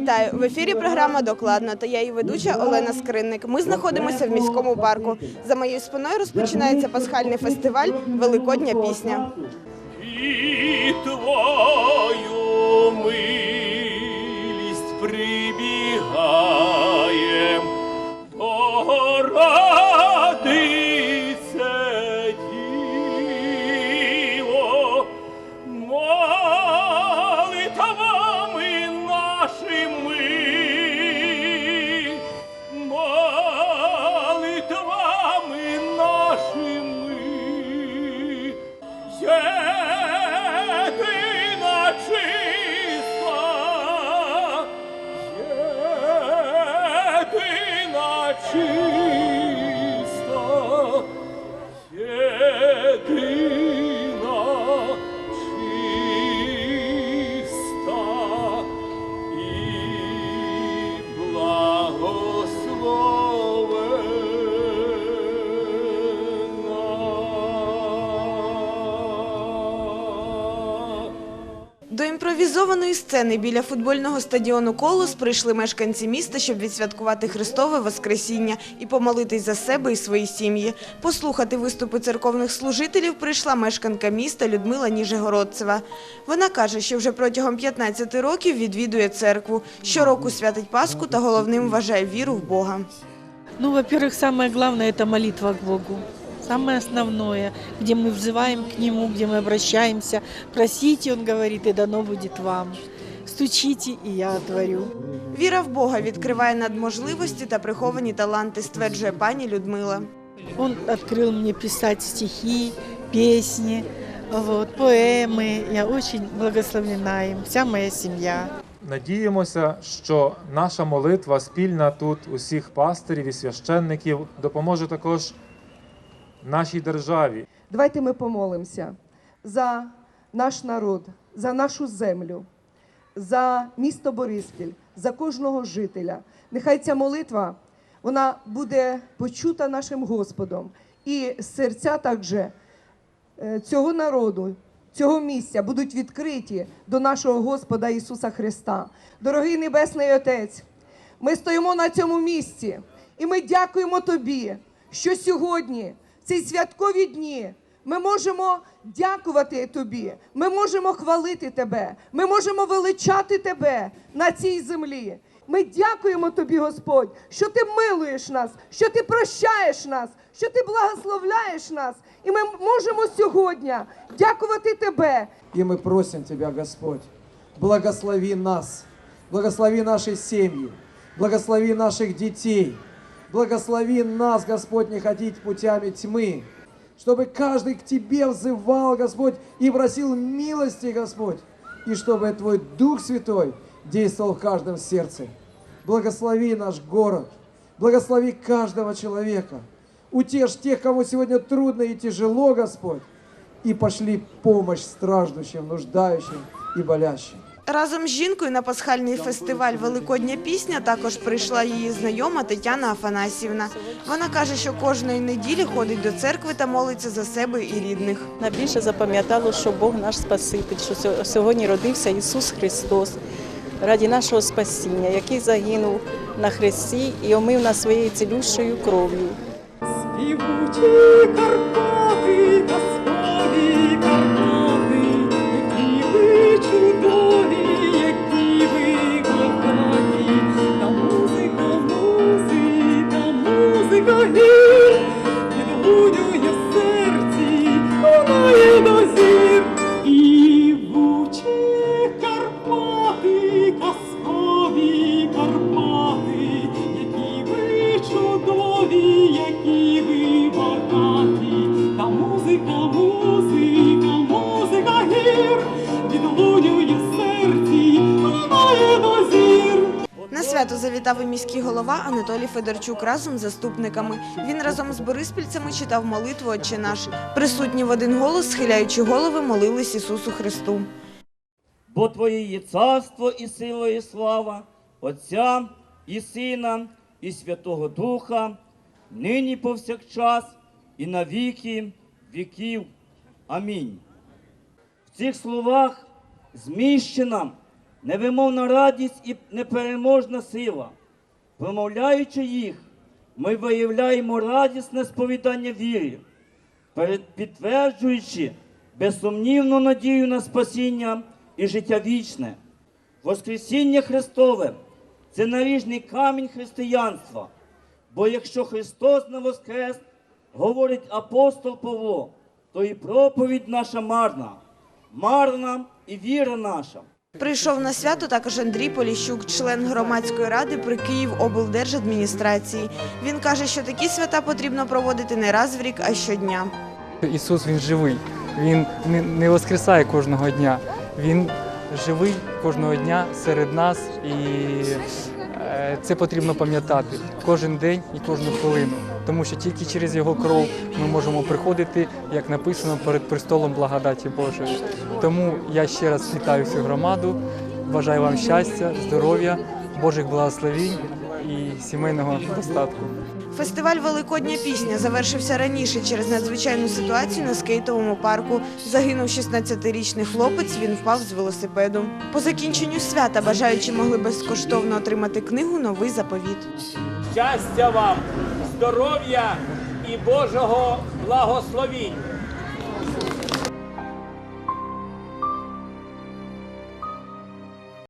Вітаю в ефірі. Програма докладно. Та я її ведуча Олена Скринник. Ми знаходимося в міському парку. За моєю спиною розпочинається пасхальний фестиваль Великодня пісня. І твою милість прибігаєм, Богородице До імпровізованої сцени біля футбольного стадіону Колос прийшли мешканці міста, щоб відсвяткувати Христове Воскресіння і помолитись за себе і свої сім'ї. Послухати виступи церковних служителів прийшла мешканка міста Людмила Ніжегородцева. Вона каже, що вже протягом 15 років відвідує церкву. Щороку святить Пасху та головним вважає віру в Бога. Ну, во-первых, самое главное – это молитва к Богу Самое основное, где мы взываем к Нему, где мы обращаемся. Просите, Он говорит, и дано будет вам. Стучите, и я отворю. Віра в Бога відкриває надможливості та приховані таланти, стверджує пані Людмила. Он открыл мне писать стихи, песни, вот, поэмы. Я очень благословлена им, вся моя семья. Надіємося, що наша молитва спільна тут усіх пастирів і священників допоможе також нашій державі. Давайте ми помолимося за наш народ, за нашу землю, за місто Бориспіль, за кожного жителя. Нехай ця молитва вона буде почута нашим Господом. І серця також е, цього народу, цього місця будуть відкриті до нашого Господа Ісуса Христа. Дорогий Небесний Отець, ми стоїмо на цьому місці і ми дякуємо Тобі, що сьогодні, ці святкові дні, ми можемо дякувати Тобі, ми можемо хвалити Тебе, ми можемо величати Тебе на цій землі. Ми дякуємо Тобі, Господь, що Ти милуєш нас, що Ти прощаєш нас, що Ти благословляєш нас. І ми можемо сьогодні дякувати Тебе. И мы просим Тебя, Господь, благослови нас, благослови наши семьи, благослови наших детей, благослови нас, Господь, не ходить путями тьмы, чтобы каждый к Тебе взывал, Господь, и просил милости, Господь, и чтобы Твой Дух Святой действовал в каждом сердце. Благослови наш город, благослови каждого человека, утешь тех, кому сегодня трудно и тяжело, Господь, и пошли помощь страждущим, нуждающим и болящим. Разом з жінкою на пасхальний фестиваль Великодня пісня також прийшла її знайома Тетяна Афанасівна. Вона каже, що кожної неділі ходить до церкви та молиться за себе і рідних. Найбільше запам'ятало, що Бог наш Спаситель, що сьо- сьогодні родився Ісус Христос раді нашого спасіння, який загинув на хресті і омив нас своєю цілющою кров'ю. Співучі Карпати, казкові На свято завітав і міський голова Анатолій Федорчук разом з заступниками. Він разом з бориспільцями читав молитву «Отче наш». Присутні в один голос, схиляючи голови, молились Ісусу Христу. Бо Твоє є царство і сила, і слава, Отця і Сина, і Святого Духа, нині повсякчас і на віки віків. Амінь. Цих словах зміщена невимовна радість і непереможна сила. Промовляючи їх, ми виявляємо радісне сповідання віри, підтверджуючи безсумнівну надію на спасіння і життя вічне. Воскресіння Христове це наріжний камінь християнства. Бо якщо Христос не воскрес, говорить апостол Павло, то і проповідь наша марна, марна і віра наша. Прийшов на свято також Андрій Поліщук, член громадської ради при Київоблдержадміністрації. Він каже, що такі свята потрібно проводити не раз в рік, а щодня. Ісус Він живий. Він не, не воскресає кожного дня. Він живий кожного дня серед нас, і е, це потрібно пам'ятати кожен день і кожну хвилину. Тому що тільки через його кров ми можемо приходити, як написано, перед престолом благодаті Божої. Тому я ще раз вітаю всю громаду, бажаю вам щастя, здоров'я, Божих благословінь і сімейного достатку. Фестиваль Великодня пісня завершився раніше через надзвичайну ситуацію на скейтовому парку. Загинув 16-річний хлопець, він впав з велосипеду. По закінченню свята бажаючі могли безкоштовно отримати книгу Новий заповіт. Щастя вам, здоров'я і Божого благословіння.